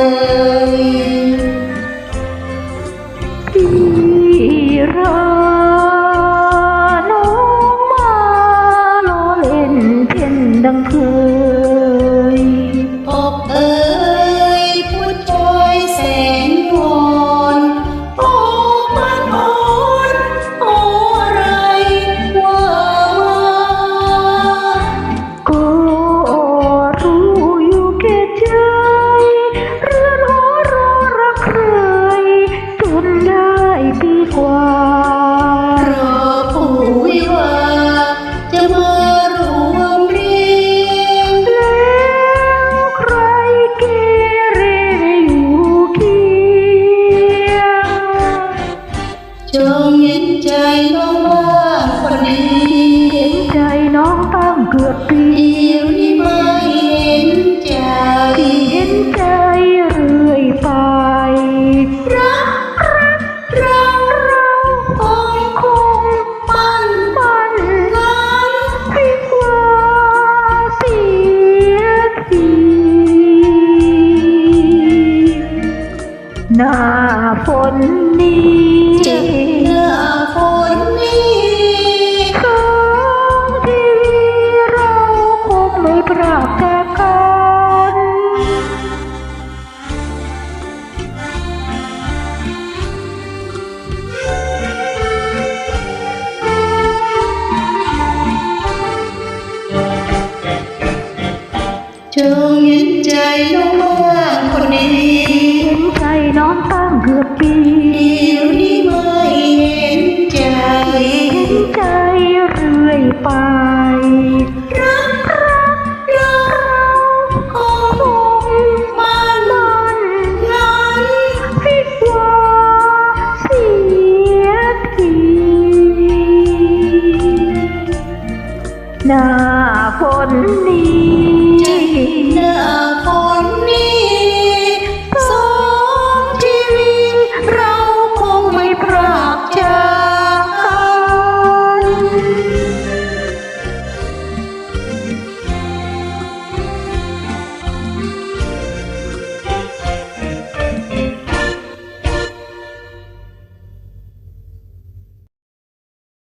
Oh. เดี๋ยวนี้ไม่เห็นใจเห็นใจเรื่อยไป รักรักเราเราคอคงปั่นปั่นกันให้กว่าเสียทีหน้าฝนนี้หน้าฝน จงเห็นใจน้องว่าคนนี้ห็นใจน้องตั้งเกือบปีเดี๋ยวนี้ไม่เห็นใจเห็นใจเรื่อยไปรักรักเราของผมมานล้นให้กว่เสีทีหน้าฝนนี้ หน้าพ่อ